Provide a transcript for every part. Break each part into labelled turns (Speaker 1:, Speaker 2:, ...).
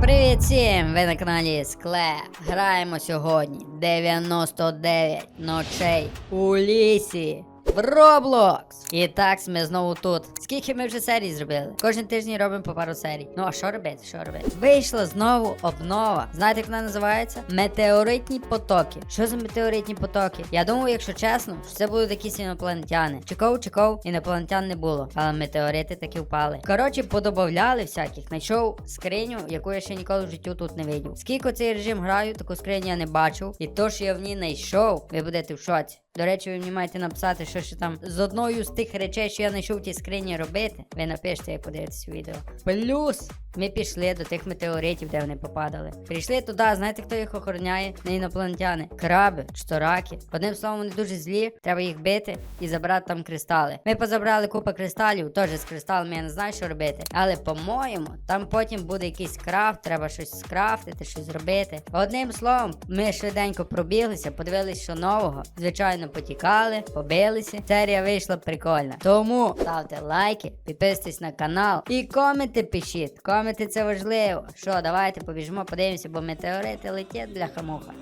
Speaker 1: Привіт всім! Ви на каналі Склеп. Граємо сьогодні 99 ночей у лісі. В Roblox! І так ми знову тут. Скільки ми вже серій зробили? Кожен тиждень робимо по пару серій. Ну а що робити? Що робити? Вийшла знову обнова. Знаєте, як вона називається? Метеоритні потоки. Що за метеоритні потоки? Я думаю, якщо чесно, що це будуть якісь інопланетяни. Чекав, чекав, інопланетян не було. Але метеорити таки впали. Коротше, подобавляли всяких. Знайшов скриню, яку я ще ніколи в життю тут не видів. Скільки цей режим граю, таку скриню я не бачив. І то, що я в ній знайшов, ви будете в шоці. До речі, ви мені маєте написати, що ще там з одною з тих речей, що я знайшов в тій скрині робити. Ви напишете, як подивитесь відео. Плюс ми пішли до тих метеоритів, де вони попадали. Прийшли туди, знаєте, хто їх охороняє? Не інопланетяни. Краби, штораки. Одним словом, вони дуже злі. Треба їх бити і забрати там кристали. Ми позабрали купа кристалів, теж з кристалами я не знаю, що робити. Але по-моєму, там потім буде якийсь крафт, треба щось скрафтити, щось зробити. Одним словом, ми швиденько пробіглися, подивилися, що нового. Звичайно, потікали, побилися. Серія вийшла прикольна. Тому ставте лайки, підписуйтесь на канал і коменти пишіть. Коменти це важливо. Що, давайте побіжимо, подивимося, бо метеорити летять для хамуха.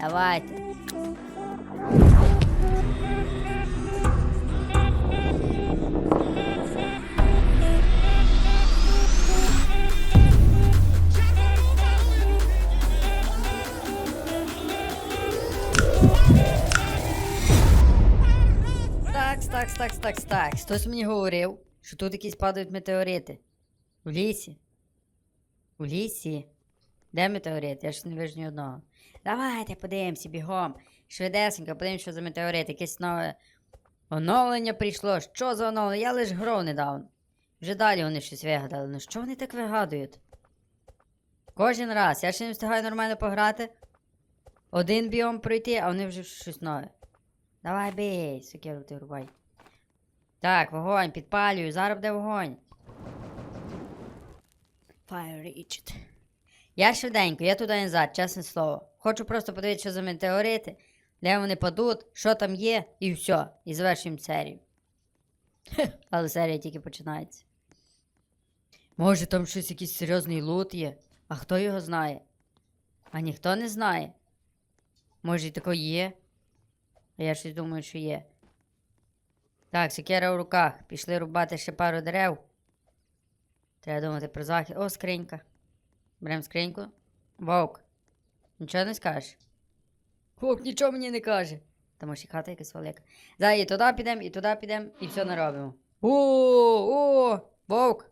Speaker 1: Давайте. Такс, такс, такс, такс, такс. Хтось мені говорив, що тут якісь падають метеорити. У лісі. У лісі. Де метеорит? Я ж не вижу ні одного. Давайте подивимося бігом. Швидесенько, подивимося, що за метеорит. Якесь нове оновлення прийшло. Що за оновлення? Я лиш грав недавно. Вже далі вони щось вигадали. Ну що вони так вигадують? Кожен раз. Я ще не встигаю нормально пограти. Один біом пройти, а вони вже щось нове. Давай бей, сокеру ти рубай. Так, вогонь, підпалюю, зараз буде вогонь. Fire reached. Я швиденько, я туди назад, чесне слово. Хочу просто подивитися, що за метеорити, де вони падуть, що там є, і все. І завершуємо серію. Але серія тільки починається. Може там щось якийсь серйозний лут є, а хто його знає? А ніхто не знає. Може і тако є. А Я щось думаю, що є. Так, секера в руках. Пішли рубати ще пару дерев. Треба думати про захід. О, скринька. Берем скриньку. Вовк. Нічого не скажеш? Вовк нічого мені не каже. Тому що хата якась велика. Зараз і туди підемо, і туди підемо, і все наробимо. О, о, вовк.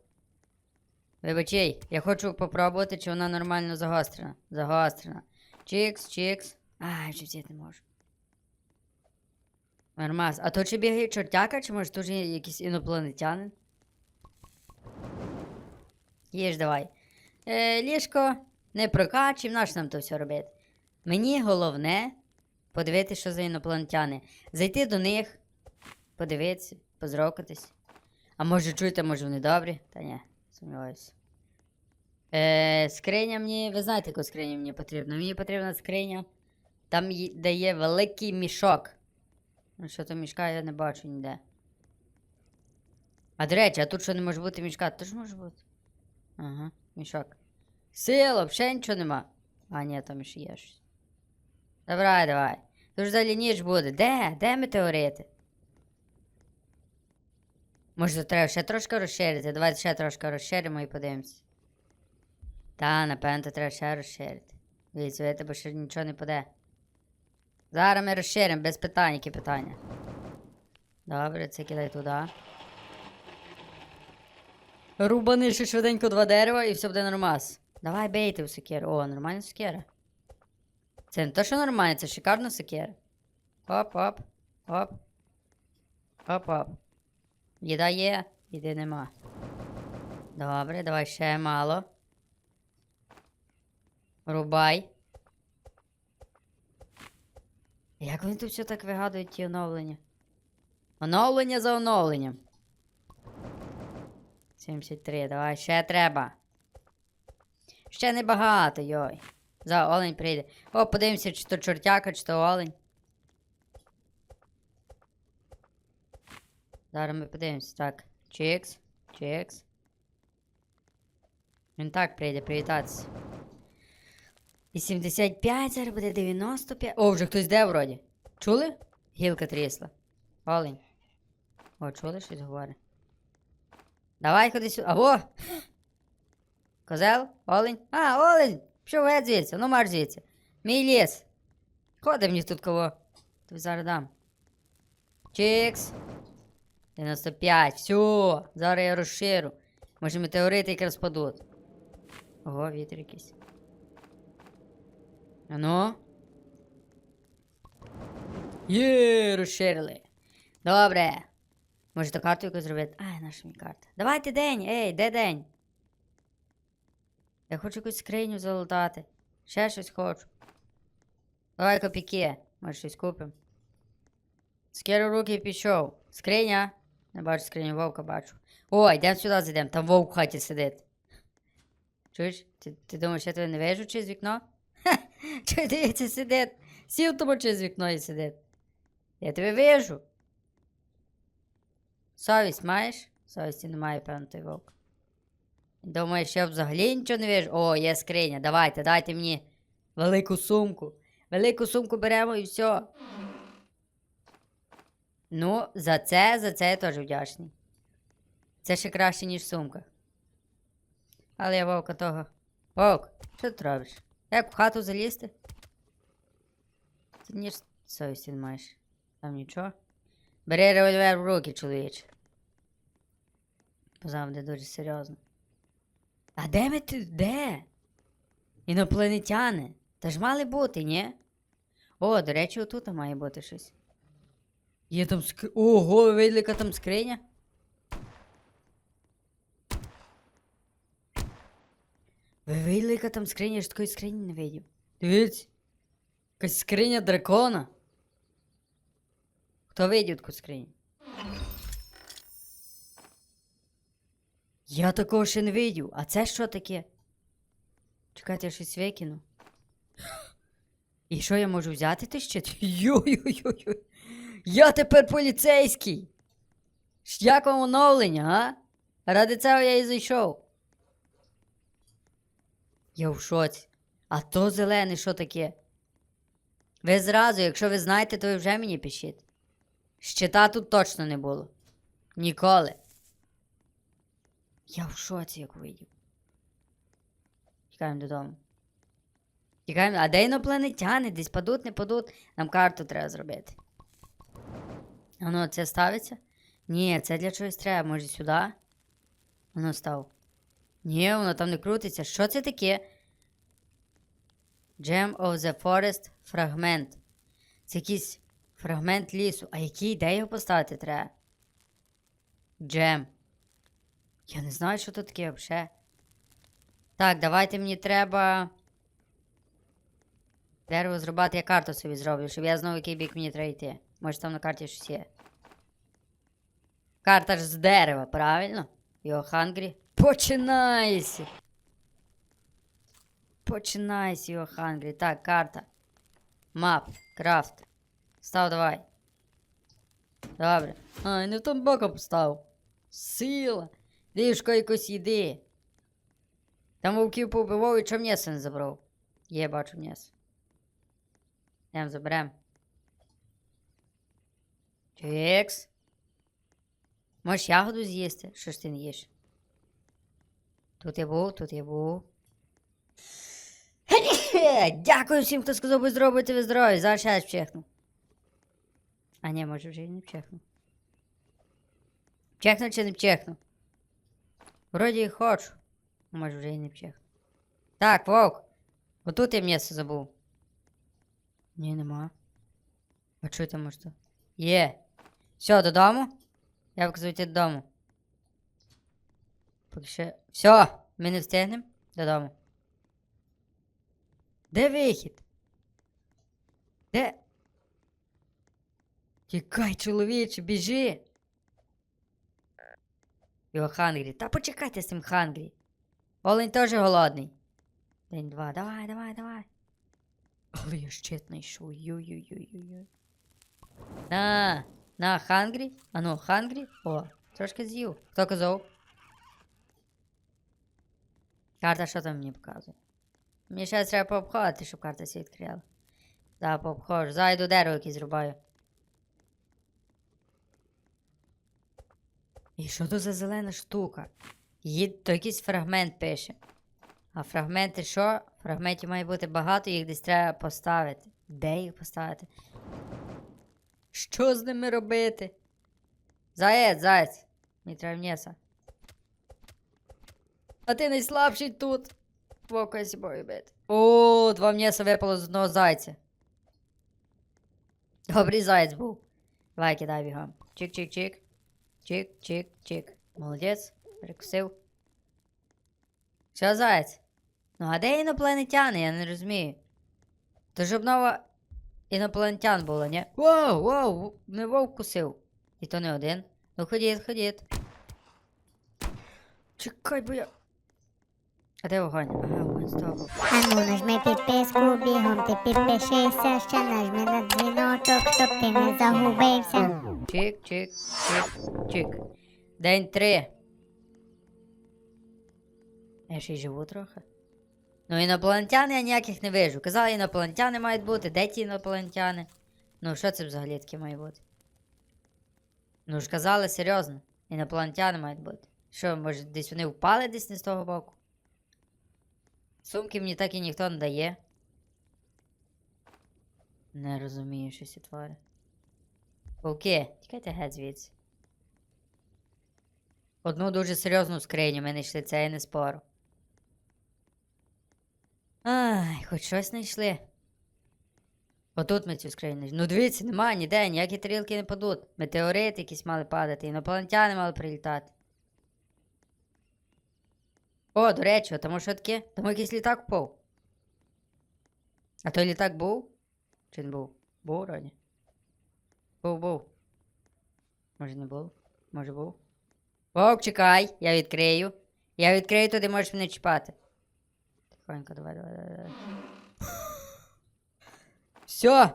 Speaker 1: Вибачай, я хочу попробувати, чи вона нормально загострена. Загострена. Чікс, чікс. Ай, вже взяти не можу. Нормас. А то чи бігає чортяка, чи може тут якийсь інопланетянин? Їж давай. Е, ліжко не прокачив, наш нам то все робити. Мені головне подивитися, що за інопланетяни. Зайти до них, подивитися, позрокатись. А може чуєте, може вони добрі? Та ні, сумніваюся. Е, скриня мені. Ви знаєте, яку скриню мені потрібна? Мені потрібна скриня. Там є- де є великий мішок. Ну, що то мішка я не бачу ніде. А до речі, а тут що не може бути мішка? Тут може бути. Ага, мішок. Сила, взагалі нічого нема. А, ні, там ще є щось. Давай, давай. Тут ж далі ніч буде. Де? Де метеорити? Може, треба ще трошки розширити. Давайте ще трошки розширимо і подивимось. Та, напевно, треба ще розширити. Дивіться, ви тебе ще нічого не паде. Зараз ми розширимо, без питань, які питання. Добре, це кидай туди. Рубани ще швиденько два дерева і все буде нормас. Давай бейте в сокеру. О, нормальна сокера. Це не то, що нормально, це шикарна сокера. Оп, оп, оп. Оп, оп. Їда є, їди нема. Добре, давай ще мало. Рубай. Як вони тут все так вигадують ті оновлення? Оновлення за оновленням. 73, давай, ще треба. Ще небагато, йой. За олень прийде. О, подивимося, чи то чортяка, чи то олень. Зараз ми подивимося. Так. Чікс. Чікс. Він так прийде привітатися. 85, зараз буде 95. О, вже хтось де вроді. Чули? Гілка трісла. Олень. О, чули щось говорить? Давай ходи сюди. Аго! Козел? Олень? А, олень! Що геть звідси? Ну марш звідси. Мій ліс. Ходи мені тут кого. Тобі зараз дам. Чікс. 95. Все. Зараз я розширю. Може метеорити якраз падуть. Ого, вітер якийсь. А ну. Є, розширили. Добре. Може то карту якусь зробити? Ай, наша мені карта. Давайте день, ей, де день? Я хочу якусь скриню залутати. Ще щось хочу. Давай копійки. Може щось купимо. Скеру руки пішов. Скриня. Не бачу скриню, вовка бачу. О, йдемо сюди зайдемо, там вовк в хаті сидить. Чуєш? Ти, ти думаєш, я тебе не вижу через вікно? Ха! Чого дивиться сидить? Сів тому через вікно і сидить. Я тебе вижу. Совість маєш? Совісті немає, певно, той вовк. Думаєш, я взагалі нічого не вижу? О, є скриня. Давайте, дайте мені велику сумку. Велику сумку беремо і все. Ну, за це, за це я теж вдячний. Це ще краще, ніж сумка. Але я вовка того. Вовк, що ти робиш? Як в хату залізти? Ти ніж совісті не маєш. Там нічого. Бери револьвер в руки, чоловіче. Позавжди дуже серйозно. А де ми тут? Де? Інопланетяни. Та ж мали бути, ні? О, до речі, отут має бути щось. Є там скр... Ого, яка там скриня? Ви видели, яка там скриня? Я ж такої скрині не видів. Дивіться. Якась скриня дракона. Хто видів таку скриню? Я такого ще не видів. А це що таке? Чекайте, я щось викину. І що я можу взяти ти ще? Йой-йой-йой. Я тепер поліцейський. Як вам оновлення, а? Ради цього я і зайшов. Я в шоці. А то зелене що таке? Ви зразу, якщо ви знаєте, то ви вже мені пишіть. Щита тут точно не було. Ніколи. Я в шоці, як видів. Тікаємо додому. Тікаємо. А де інопланетяни? Десь падуть, не падуть. Нам карту треба зробити. Воно це ставиться? Ні, це для чогось треба. Може сюди? Воно став. Ні, воно там не крутиться. Що це таке? Gem of the Forest Fragment. Це якийсь фрагмент лісу. А який? Де його поставити треба? Джем. Я не знаю, що тут таке взагалі. Так, давайте мені треба. Дерево зрубати, я карту собі зроблю, щоб я знову який бік мені треба йти. Може там на карті щось є. Карта ж з дерева, правильно? Йо, Хангрі. Починайся! Починайся, йо, Хангрі. Так, карта. Мап, крафт. Став давай. Добре. Ай, не в тому боком постав. Сила. Дишко якось їди. Там вовків повбивав і чого м'ясо не забрав. Є, бачу м'ясо. Йдем заберем. Чекс. Можеш ягоду з'їсти? Що ж ти не їш? Тут я був, тут я був. Дякую всім, хто сказав, ви зробите ви здорові. Зараз ще раз вчихну. А ні, може вже і не вчихну. Вчихну чи не вчихну? Вроді і хочу. Може вже і не вчихну. Так, вовк. Отут я м'ясо забув. Ні, нема. А що там може? Є. Все, додому? Я показую йти додому. Поки ще. Все, ми не встигнемо додому. Де вихід? Де? Тікай, чоловіче, біжи. Його Хангрі. Та почекайте з цим Хангрі. Олень теж голодний. День два. Давай, давай, давай. Але я щит знайшов. Йой-йой-йой-йой. На, на, Хангрі. А ну, Хангрі. О, трошки з'їв. Хто казав? Карта що там мені показує? Мені ще треба пообходити, щоб карта сі відкрила. Да, пообходжу. Зайду дерево якесь зрубаю. І що то за зелена штука? Її то якийсь фрагмент пише. А фрагменти що? Фрагментів має бути багато, їх десь треба поставити. Де їх поставити? Що з ними робити? Заєць, заєць. Треба м'яса. А ти найслабший тут. Вовка я собою бити. О, два м'яса випало з одного зайця. Добрий заєць був. Давай кидай бігом. Чик-чик-чик. Чик-чик-чик. Молодець. Перекусив. Що, заєць? Ну, а де інопланетяни? Я не розумію. То ж обнова інопланетян було, ні? Воу, воу, не вовк кусив. І то не один. Ну ходіть, ходіть. Чекай, бо я. А де вогонь? Ага, вогонь з того боку.
Speaker 2: Ану, нажми підписку, бігом ти підпишися, ще нажми на дзвіночок, щоб ти не загубився.
Speaker 1: Чик, чик, чик, чик. День три. Я ще й живу трохи. Ну, інопланетяни я ніяких не вижу. Казали, інопланетяни мають бути. Де ті інопланетяни? Ну, що це взагалі таке має бути? Ну ж казали серйозно. Інопланетяни мають бути. Що, може, десь вони впали десь не з того боку? Сумки мені так і ніхто не дає. Не розумію, що ці твари. Вовки, тікайте геть звідси. Одну дуже серйозну скриню ми знайшли, це я не спору. Ай, хоч щось знайшли. Отут ми цю скриню знайшли. Ну дивіться, немає ніде, ніякі тарілки не падуть. Метеорити якісь мали падати, інопланетяни мали прилітати. О, до речі, тому що таке? Тому якийсь літак впав. А той літак був? Чи не був? Був вроді. Був, був. Може не був? Може був? Вовк, чекай, я відкрию. Я відкрию, туди можеш мене чіпати. Тихонько, давай, давай, давай. давай. Все.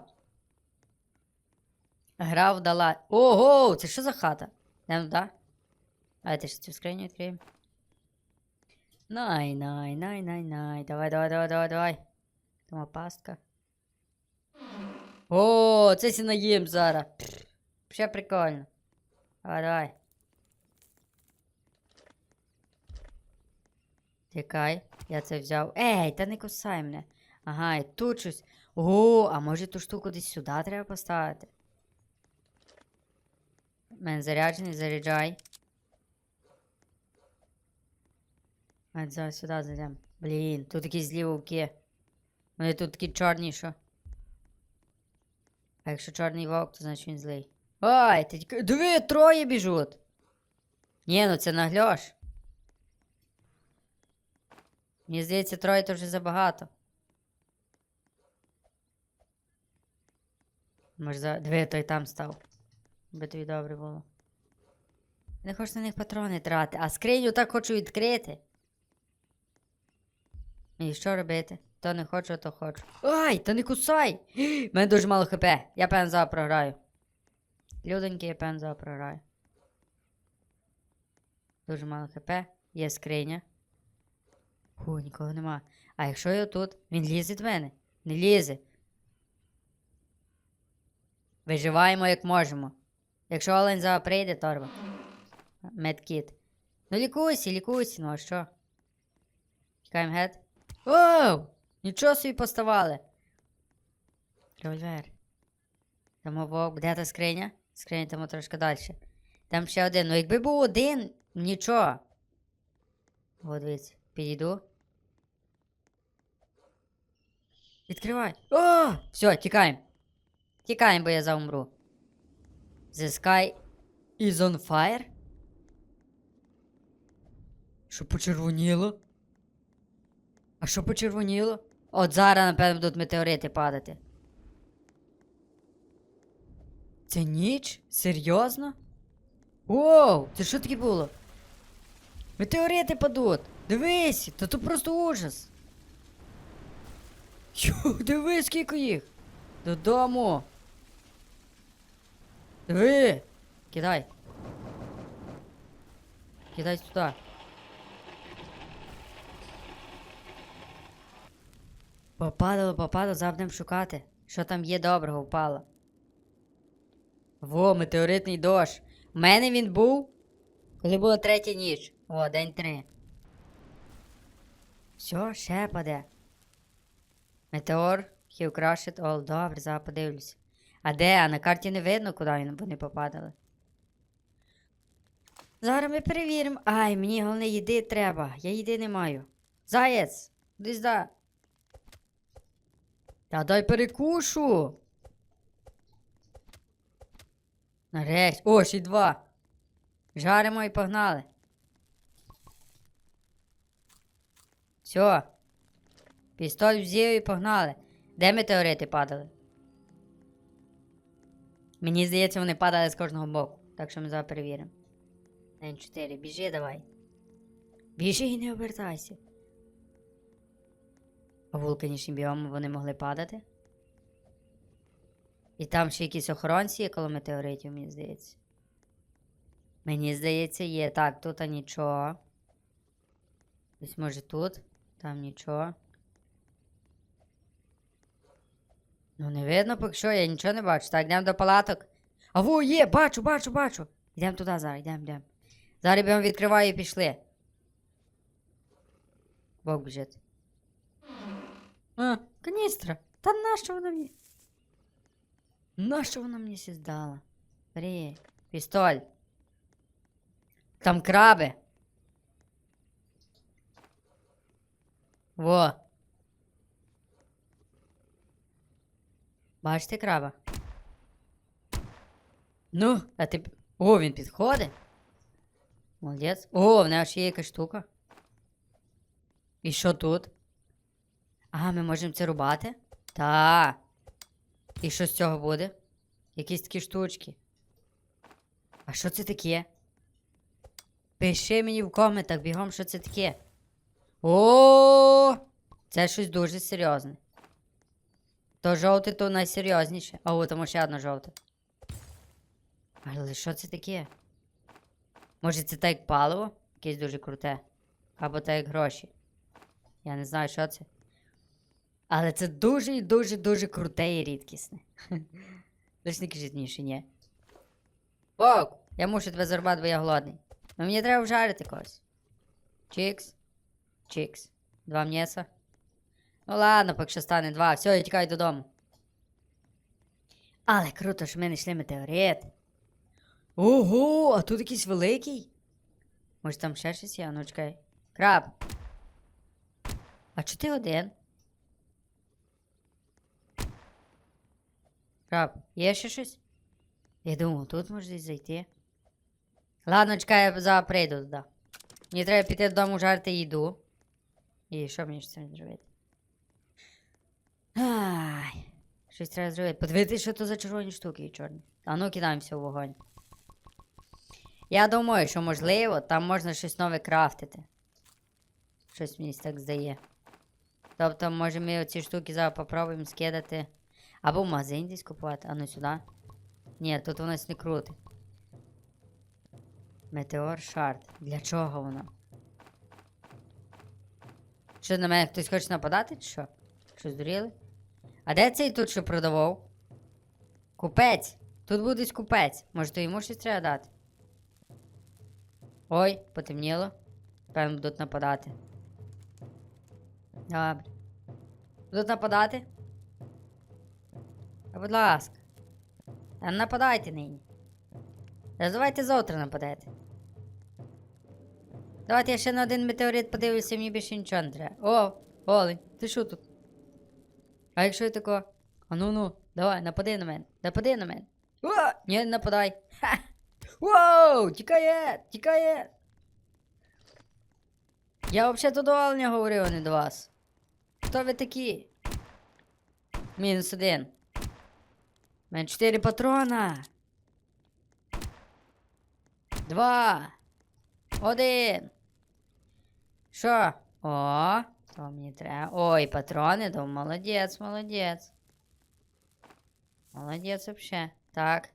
Speaker 1: Гра вдала. Ого, це що за хата? Не, ну да. А ти ж цю скриню відкриємо. Най, най, най, най, най. Давай, давай, давай, давай, давай. Там пастка. О, це сі наїм зараз. Ще прикольно. Давай, давай. Тікай, я це взяв. Ей, та не кусай мене. Ага, і тут щось. О, а може ту штуку десь сюди треба поставити? У мене заряджений, заряджай. А зараз сюди зайдемо. Блін, тут якісь злі вовки. Вони тут такі чорні, що. А якщо чорний вовк, то значить він злий. Ой, ти диви, троє біжуть. Ні, ну це нагльош. Мені здається, троє то вже забагато. Може, за... диви, той там став. Би тобі добре було. Не хочу на них патрони трати, а скриню так хочу відкрити. І що робити? То не хочу, то хочу. Ай, та не кусай! У мене дуже мало хп. Я певно зараз програю. Людоньки, я певно зараз програю. Дуже мало хп. Є скриня. Фу, нікого нема. А якщо я тут, він лізе від мене? Не лізе. Виживаємо як можемо. Якщо Олень зараз прийде, торба. Медкіт. Ну лікуйся, лікуйся, ну а що? Чекаємо гет. Оу! Нічого собі поставали. Револьвер. Там вовк, де та скриня? Скриня там трошки далі. Там ще один. Ну якби був один, нічого. О, дивіться, підійду. Відкривай. О! Все, тікаємо. Тікаємо, бо я заумру. The sky is on fire? Що почервоніло? А що почервоніло? От зараз, напевно, будуть метеорити падати. Це ніч? Серйозно? Воу, це що таке було? Метеорити падуть! Дивись! Та тут просто ужас! Йо, дивись, скільки їх! Додому! Диви! Кидай! Кидай сюди! Попадало, попадало, завжди шукати. Що там є доброго впало. Во, метеоритний дощ. У мене він був, коли була третя ніч. О, день три. Все, ще паде. Метеор, he crushed all. Добре, зараз подивлюся. А де? А на карті не видно, куди вони попадали. Зараз ми перевіримо. Ай, мені головне їди треба. Я їди не маю. Заєць! Десь да. Та дай перекушу. Нарешті. О, ще два. Жаримо і погнали. Все. Пістоль взяв і погнали. Де метеорити падали? Мені здається, вони падали з кожного боку. Так що ми зараз перевіримо. Н4, біжи давай. Біжи і не обертайся. Вулканічні біоми вони могли падати. І там ще якісь охоронці є коло метеоритів, мені здається. Мені здається, є. Так, тут нічого. Десь може тут, там нічого. Ну, не видно поки що, я нічого не бачу. Так, йдемо до палаток. А во, є, бачу, бачу, бачу. Йдемо туди зараз, йдемо, йдемо. Зараз бігом відкриваю і пішли. Бог біжить. А, каністра. Та нащо вона мені? Нащо вона мені сі здала? Бери, пістоль. Там краби. Во. Бачите краба? Ну, а ти. п- О, він підходить. Молодець. О, в нього ще є якась штука. І що тут? Ага, ми можемо це рубати? Та. І що з цього буде? Якісь такі штучки. А що це таке? Пиши мені в коментах бігом, що це таке. О, це щось дуже серйозне. То жовте, то найсерйозніше. А от тому ще одне жовте. Але що це таке? Може це так як паливо? Якесь дуже круте. Або так як гроші. Я не знаю, що це. Але це дуже і дуже дуже круте і рідкісне. Лиш не кажіть мені, що ні. Ок, я мушу тебе зарубати, бо я голодний. Ну мені треба вжарити когось. Чікс. Чікс. Два м'яса. Ну ладно, поки що стане два. Все, я тікаю додому. Але круто, що ми знайшли метеорит. Ого, а тут якийсь великий. Може там ще щось є? Ну чекай. Краб. А чи ти один? Краб, є ще щось? Я думав, тут десь зайти. Ладно, чекай, я зараз прийду туди. Мені треба піти додому жарити їду. І що мені з зробити? Ай, щось треба зробити. Подивитися, що то за червоні штуки чорні. А ну кидаємося в вогонь. Я думаю, що можливо, там можна щось нове крафтити. Щось мені так здає. Тобто, може ми оці штуки зараз попробуємо скидати. Або магазин десь купувати, а ну сюди. Ні, тут воно не крутить. Метеор шарт. Для чого воно? Що на мене хтось хоче нападати, чи що? Що здуріли? А де цей тут що продавав? Купець! Тут буде купець. Може, то йому щось треба дати? Ой, потемніло. Певно, будуть нападати. Добре. Будуть нападати? Будь ласка. Нападайте нині. Давайте завтра нападете. Давайте я ще на один метеорит подивлюся, мені більше нічого не треба. О, Олень, ти що тут? А якщо я тако? А ну ну, давай, напади на мене. Напади на мене. О, ні, не нападай. Воу, тікає, тікає. Я взагалі до оленя говорив, а не до вас. Хто ви такі? Мінус один. Мене чотири патрона. Два. Один. Що? О, то мені треба. Ой, патрони, то молодець, молодець. Молодець вообще. Так.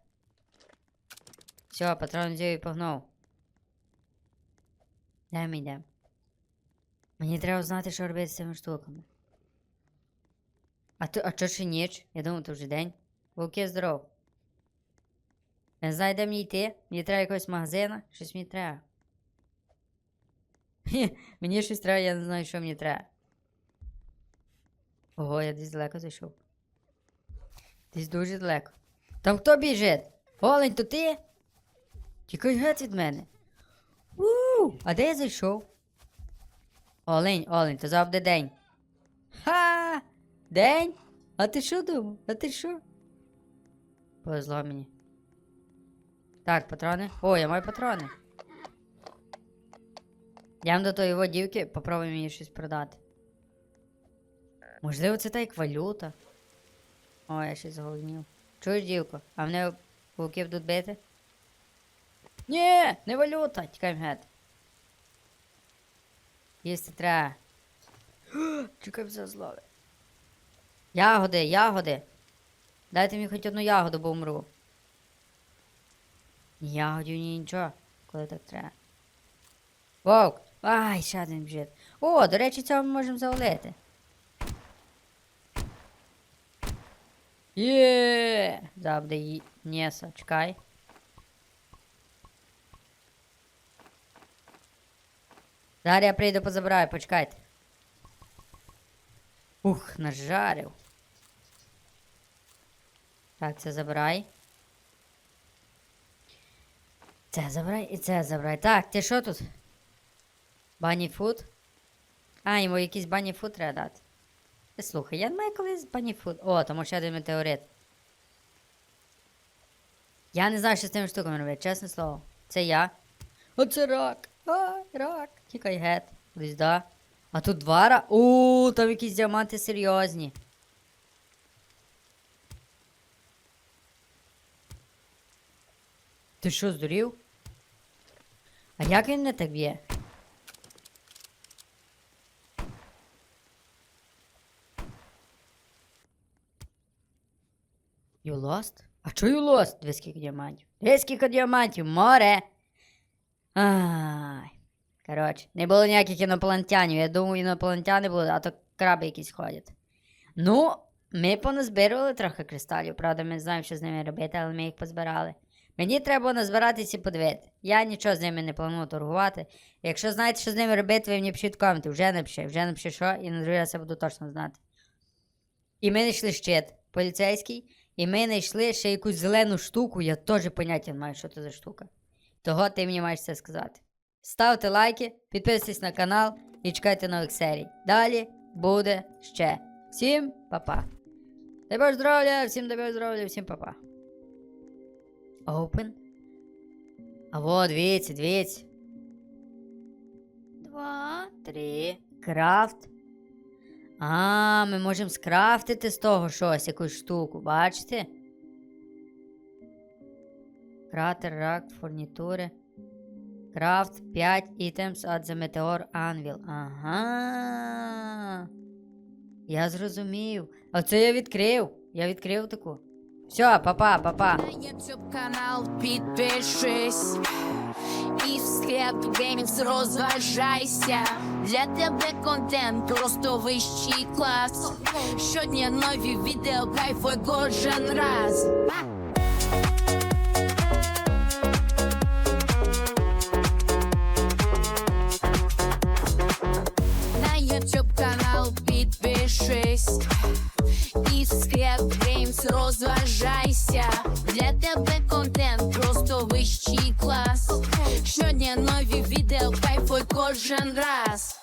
Speaker 1: Все, патрон взяв і погнав. Де ми йдемо? Мені треба знати, що робити з цими штуками. А то, а чо ще ніч? Я думав, то вже день. Вовки здоров. Не знаю, мені йти. Мені треба якогось магазина, щось мені треба. Мені щось треба, я не знаю, що мені треба. Ого, я десь далеко зайшов. Десь дуже далеко. Там хто біжить? Олень, то ти? Тікай геть від мене. у а де я зайшов? Олень, олень, то завжди день. Ха! День? А ти що думав? А ти що? Повезло мені. Так, патрони. О, я маю патрони. Йдемо до тої водівки, попробуємо їй щось продати. Можливо, це та як валюта. О, я щось зголоднів. Чуєш, дівко, а мене вовки будуть бити? Ні, не валюта, тікаємо геть. Їсти треба. Чекай все злове. Ягоди, ягоди. Дайте мені хоч одну ягоду, бо умру. Ягодів, ні нічого, коли так треба. Вовк! Ай, ще один бжит. О, до речі, цього ми можемо завалити. Є! Завжди ї... Нєса, чекай. Зараз я прийду позабираю, почекайте. Ух, нажарив. Так, це забирай. Це забирай і це забирай. Так, ти що тут? Бані фуд? А, йому якийсь бані фуд треба дати. Ти слухай, я маю колись бані фуд. О, тому ще один метеорит. Я не знаю, що з тими штуками робити, чесне слово. Це я. Оце рак. Ай, рак. Тікай гет. Кудись, да. А тут два ра. У, там якісь діаманти серйозні. Ти що, здурів? А як він не так б'є? You lost? А чо you lost? Дві скільки діамантів. Дві скільки діамантів, море. Ай. Коротше, не було ніяких інопланетянів. Я думаю, інопланетяни були, а то краби якісь ходять. Ну, ми поназбирували трохи кристалів, правда, ми не знаємо, що з ними робити, але ми їх позбирали. Мені треба назбиратися і подивити. Я нічого з ними не планую торгувати. Якщо знаєте, що з ними робити, ви мені пишіть коменти. Вже напиши, вже напиши що, і на другий раз я буду точно знати. І ми знайшли щит поліцейський, і ми знайшли ще якусь зелену штуку, я теж поняття не маю, що це за штука. Того ти мені маєш це сказати. Ставте лайки, підписуйтесь на канал і чекайте нових серій. Далі буде ще. Всім па-па. Боже здоров'я, всім Боже здоров'я, всім па-па. Open. А вот, дивіться, дивіться. Два, три. Крафт. А, ми можемо скрафтити з того щось, якусь штуку, бачите? Кратер, рак, фурнітури. Крафт 5 items at the Meteor Anvil. Ага. Я зрозумів. Оце я відкрив. Я відкрив таку. Все, папа, папа.
Speaker 3: YouTube канал підпишись і в схеп геймінг розважайся. Для тебе контент просто вищий клас. Щодня нові відео, кайфуй кожен раз. На YouTube канал підпишись і в Games розважайся. Для тебе контент просто вищий клас. Щодня нові відео, кайфуй кожен раз.